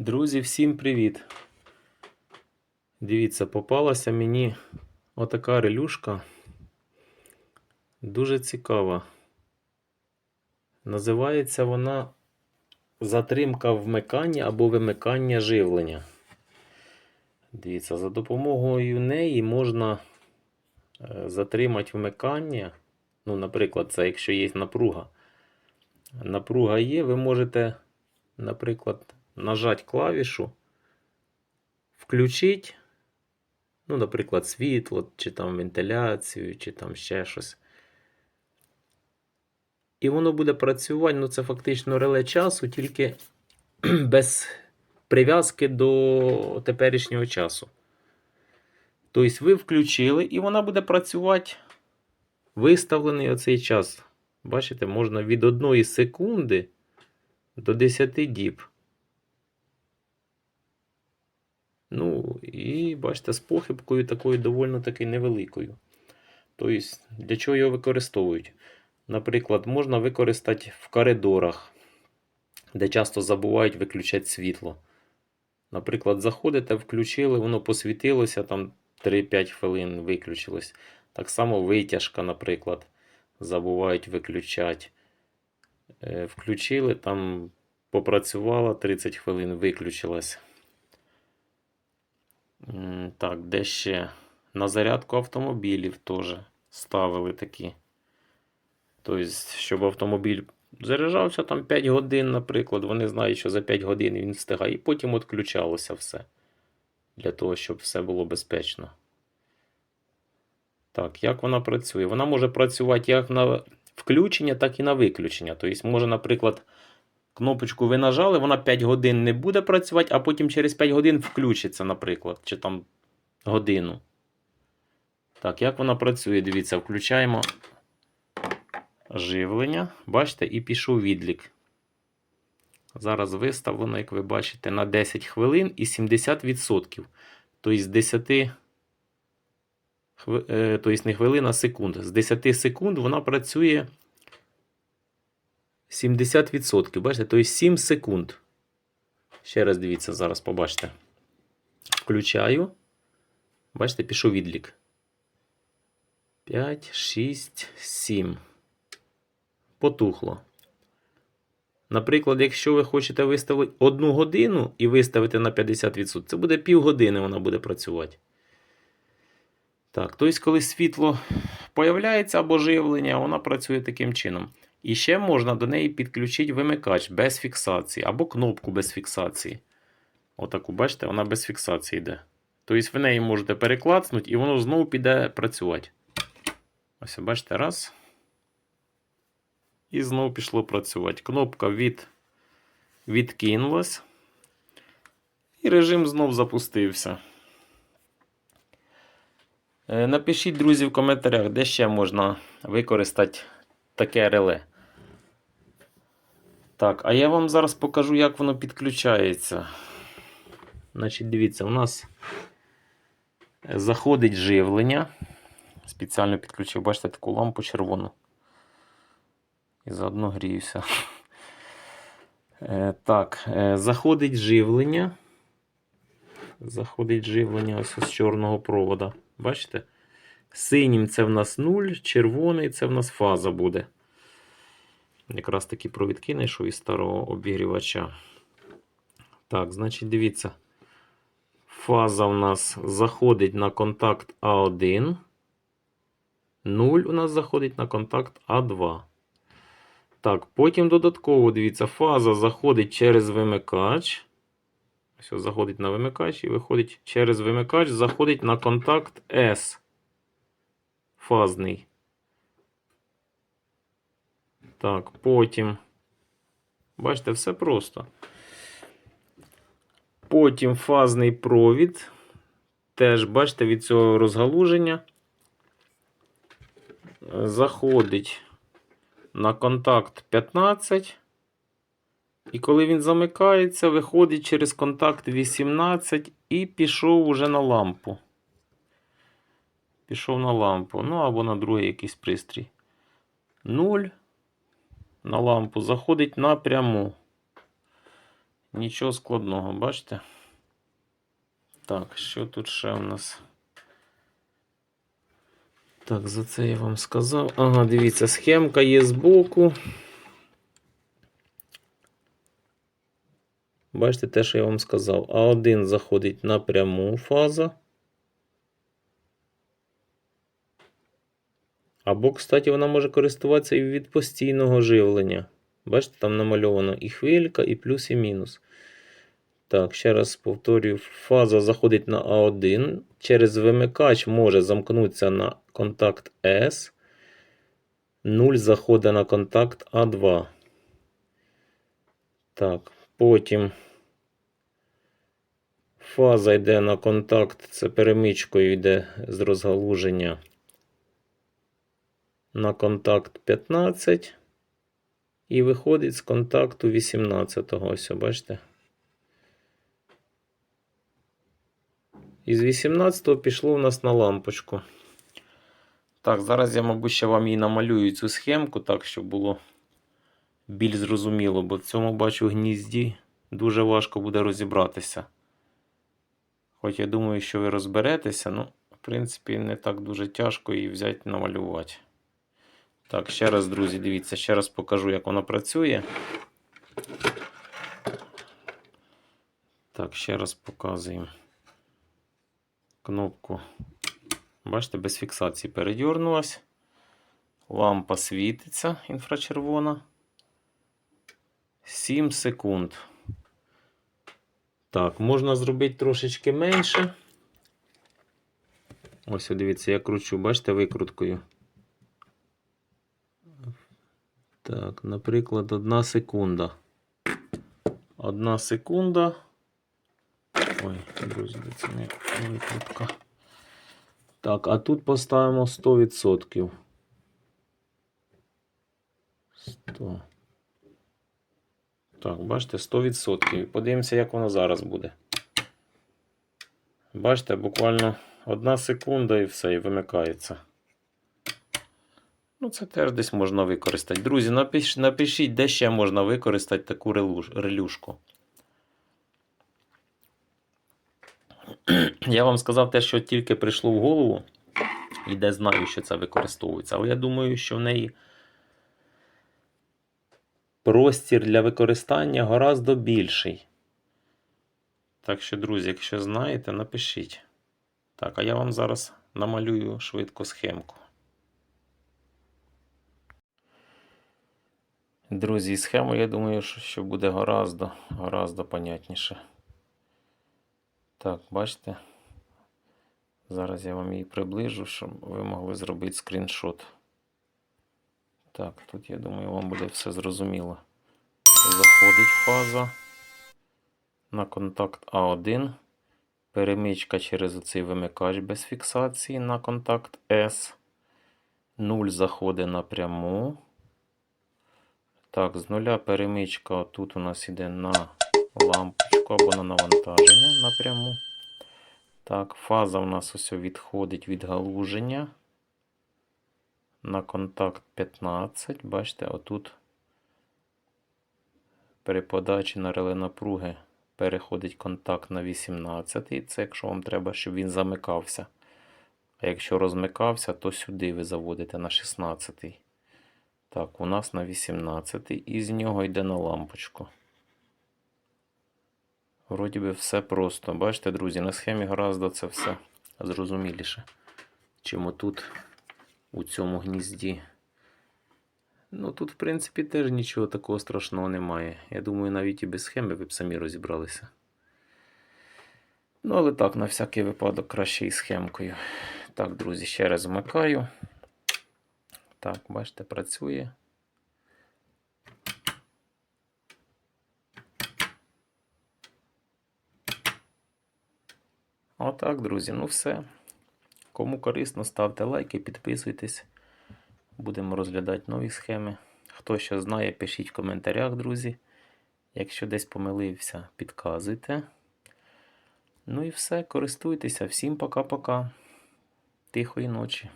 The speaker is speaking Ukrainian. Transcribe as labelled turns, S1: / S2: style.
S1: Друзі, всім привіт! Дивіться, попалася мені отака релюшка. Дуже цікава. Називається вона затримка вмикання або вимикання живлення. Дивіться, за допомогою неї можна е, затримати вмикання. Ну, наприклад, це якщо є напруга. Напруга є, ви можете, наприклад, нажати клавішу, включити, ну, наприклад, світло, чи там вентиляцію, чи там ще щось. І воно буде працювати, ну це фактично реле часу, тільки без прив'язки до теперішнього часу. Тобто ви включили, і вона буде працювати виставлений оцей час. Бачите, можна від 1 секунди до 10 діб. Ну, і бачите, з похибкою такою доволі таки невеликою. Тобто, для чого його використовують? Наприклад, можна використати в коридорах, де часто забувають виключати світло. Наприклад, заходите, включили, воно посвітилося, там 3-5 хвилин виключилось. Так само витяжка, наприклад, забувають виключати. Е, Включили, там попрацювала 30 хвилин, виключилась. Так, де ще? На зарядку автомобілів теж ставили такі. Тобто, щоб автомобіль заряджався там 5 годин, наприклад, вони знають, що за 5 годин він встигає, і потім відключалося все. Для того, щоб все було безпечно. Так, як вона працює? Вона може працювати як на включення, так і на виключення. Тобто, може, наприклад, кнопочку ви нажали, вона 5 годин не буде працювати, а потім через 5 годин включиться, наприклад, чи там годину. Так, як вона працює? Дивіться, включаємо живлення. Бачите, і пішов відлік. Зараз виставлено, як ви бачите, на 10 хвилин і 70%. Тобто з 10 е, тобто не хвилина, а секунд. З 10 секунд вона працює 70%. Бачите, тобто 7 секунд. Ще раз дивіться, зараз побачите. Включаю. Бачите, пішов відлік. 5, 6, 7. Потухло. Наприклад, якщо ви хочете виставити одну годину і виставити на 50%, це буде півгодини вона буде працювати. Так, тобто, коли світло появляється або живлення, вона працює таким чином. І ще можна до неї підключити вимикач без фіксації або кнопку без фіксації. Отаку, бачите, вона без фіксації йде. Тобто ви неї можете переклацнути і воно знову піде працювати. Ось, бачите, раз. І знову пішло працювати. Кнопка від... відкинулась. І режим знов запустився. Е, Напишіть, друзі, в коментарях, де ще можна використати таке реле. Так, а я вам зараз покажу, як воно підключається. Значить, дивіться, у нас заходить живлення. Спеціально підключив, бачите, таку лампу червону. І заодно гріюся. Е, так, е, заходить живлення. Заходить живлення ось з чорного провода. Бачите? Синім це в нас 0, червоний це в нас фаза буде. Якраз такі провідки знайшов із старого обігрівача. Так, значить, дивіться. Фаза у нас заходить на контакт А1. 0 у нас заходить на контакт А2. Так, потім додатково, дивіться, фаза заходить через вимикач. Ось заходить на вимикач і виходить через вимикач, заходить на контакт S. Фазний. Так, потім. Бачите, все просто. Потім фазний провід. Теж, бачите, від цього розгалуження. Заходить на контакт 15. І коли він замикається, виходить через контакт 18 і пішов уже на лампу. Пішов на лампу. Ну або на другий якийсь пристрій. 0 на лампу заходить напряму. Нічого складного, бачите? Так, що тут ще у нас? Так, за це я вам сказав. Ага, дивіться, схемка є збоку. Бачите те, що я вам сказав. А1 заходить напряму фаза. Або, кстати, вона може користуватися і від постійного живлення. Бачите, там намальовано і хвилька, і плюс, і мінус. Так, ще раз повторюю, фаза заходить на А1. Через вимикач може замкнутися на контакт S. 0 заходить на контакт А2. Так, потім фаза йде на контакт, це перемичкою йде з розгалуження на контакт 15 і виходить з контакту 18. Ось, бачите? Із 18 пішло у нас на лампочку. Так, зараз я, мабуть, ще вам її намалюю цю схемку, так, щоб було більш зрозуміло, бо в цьому бачу гнізді дуже важко буде розібратися. Хоч я думаю, що ви розберетеся, ну, в принципі, не так дуже тяжко її взяти намалювати. Так, ще раз, друзі, дивіться, ще раз покажу, як воно працює. Так, ще раз показуємо кнопку. Бачите, без фіксації передернулась. Лампа світиться інфрачервона. 7 секунд. Так, можна зробити трошечки менше. Ось, дивіться, я кручу, бачите, викруткою. Так, наприклад, одна секунда. Одна секунда. Ой, друзі, це не викрутка. Так, а тут поставимо 100%. 100. Так, бачите, 100%. Подивимося, як воно зараз буде. Бачите, буквально одна секунда і все, і вимикається. Ну, це теж десь можна використати. Друзі, напиш, напишіть, де ще можна використати таку релюшку. Я вам сказав те, що тільки прийшло в голову, і де знаю, що це використовується. Але я думаю, що в неї простір для використання гораздо більший. Так що, друзі, якщо знаєте, напишіть. Так, а я вам зараз намалюю швидко схемку. Друзі, схему, я думаю, що, буде гораздо, гораздо понятніше. Так, бачите? Зараз я вам її приближу, щоб ви могли зробити скріншот. Так, тут, я думаю, вам буде все зрозуміло. Заходить фаза на контакт А1. Перемичка через оцей вимикач без фіксації на контакт S. 0 заходить напряму. Так, з нуля перемичка тут у нас йде на лампочку або на навантаження напряму. Так, фаза у нас ось відходить від галуження на контакт 15. Бачите, отут при подачі на реле напруги переходить контакт на 18. Це якщо вам треба, щоб він замикався. А якщо розмикався, то сюди ви заводите на 16. Так, у нас на 18 і з нього йде на лампочку. Вроді би все просто. Бачите, друзі, на схемі гораздо це все зрозуміліше. Чим отут у цьому гнізді. Ну тут, в принципі, теж нічого такого страшного немає. Я думаю, навіть і без схеми ви б самі розібралися. Ну, але так, на всякий випадок краще і схемкою. Так, друзі, ще раз вмикаю. Так, бачите, працює. Отак, друзі, ну все. Кому корисно, ставте лайки, підписуйтесь. Будемо розглядати нові схеми. Хто що знає, пишіть в коментарях, друзі. Якщо десь помилився, підказуйте. Ну і все, користуйтеся. Всім пока-пока. Тихої ночі.